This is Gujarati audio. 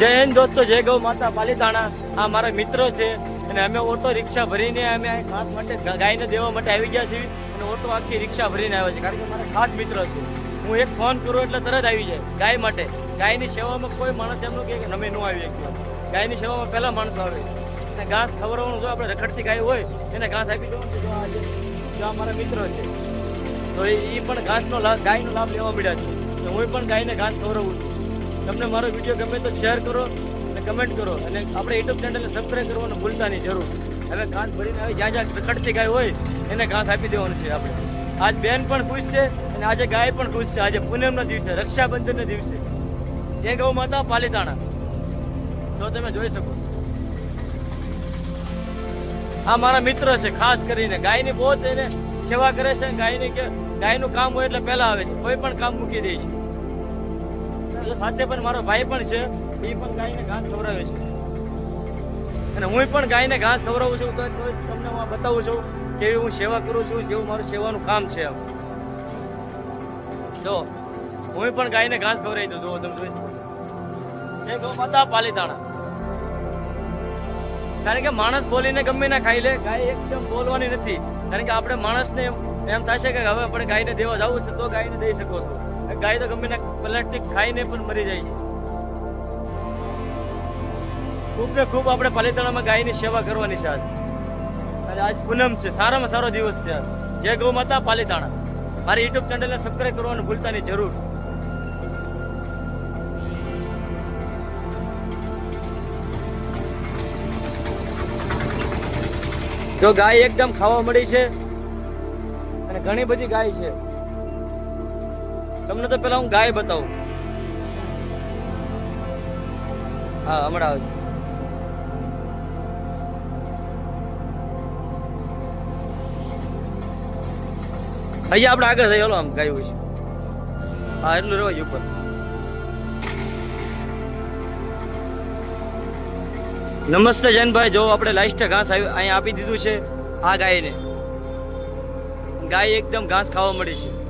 જય હિન્દ દોસ્તો, જય ગૌ માતા, પાલીતાણા. આ મારા મિત્રો છે અને અમે ઓટો રિક્ષા ભરીને અમે ખાસ માટે ગાયને દેવા માટે આવી ગયા છીએ અને ઓટો આખી રિક્ષા ભરીને આવ્યા છે. કારણ કે મારા ખાસ મિત્ર છે. હું એક ફોન કરું એટલે તરત આવી જાય ગાય માટે. ગાયની સેવામાં કોઈ માણસ એમનું કહે કે અમે ન આવી શકીએ. ગાયની સેવામાં પહેલા માણસો આવે. અને ઘાસ ખવડાવવાનું જો આપણે રખડતી ગાય હોય, એને ઘાસ આપી દેવાનું જો આ મારા મિત્રો છે, તો એ પણ ઘાસનો લાભ ગાયનો લાભ લેવા મળ્યા છે. તો હું પણ ગાયને ઘાસ ખવડાવું છું. તમને મારો વીડિયો ગમે તો શેર કરો અને કમેન્ટ કરો. અને આપણે યુટ્યુબ ચેનલને સબસ્ક્રાઈબ કરવાનું ભૂલતા નહીં જરૂર. હવે ઘાસ ભરીને હવે જ્યાં જ્યાં રખડતી ગાય હોય, એને ઘાસ આપી દેવાનું છે આપણે. આજ બેન પણ ખુશ છે અને આજે ગાય પણ ખુશ છે. આજે પૂનમના દિવસે રક્ષાબંધનના દિવસે જય ગૌ માતા પાલીતાણા તો તમે જોઈ શકો. આ મારા મિત્ર છે, ખાસ કરીને. ગાયની બહુ જ એને સેવા કરે છે ગાયની કે ગાયનું કામ હોય એટલે પહેલા આવે છે. કોઈ પણ કામ મૂકી દે છે. એટલે સાથે પણ મારો ભાઈ પણ છે, એ પણ ગાયને ઘાસ ખવડાવે છે. અને હું પણ ગાયને ઘાસ ખવડાવું છું, તો તમને હું બતાવું છું કેવી હું સેવા કરું છું, જેવું મારું સેવાનું કામ છે જો, હું પણ ગાયને ઘાસ ખવડાવી દઉં જો તમે જોઈ. ગૌ માતા પાલીતાણા કારણ કે માણસ બોલીને ગમે ના ખાઈ લે, ગાય એકદમ બોલવાની નથી. કારણ કે આપણે માણસને એમ થશે કે હવે આપણે ગાયને દેવા જવું છે, તો ગાયને દઈ શકો છો. ગાય તો ગમે ના પ્લાસ્ટિક ખાઈને પણ મરી જાય છે. ખૂબ ને ખૂબ આપણે પાલિતાણામાં ગાયની સેવા કરવાની છે આજે. આજ પૂનમ છે, સારામાં સારો દિવસ છે. જય ગૌ માતા, પાલિતાણા. મારી યુટ્યુબ ચેનલને સબસ્ક્રાઈબ કરવાનું ભૂલતા નહીં જરૂર. જો ગાય એકદમ ખાવા મળી છે, અને ઘણી બધી ગાય છે. તમને તો પેલા હું ગાય બતાવું. હા, હમણાં આવે અહીંયા આપણે આગળ થઈ હાલો, આમ ગાય હોય છે. હા, એટલું રહેવાય ઉપર. નમસ્તે જૈનભાઈ, જો આપણે લાસ્ટ ઘાસ અહીંયા આપી દીધું છે આ ગાયને. ગાય એકદમ ઘાસ ખાવા મળી છે.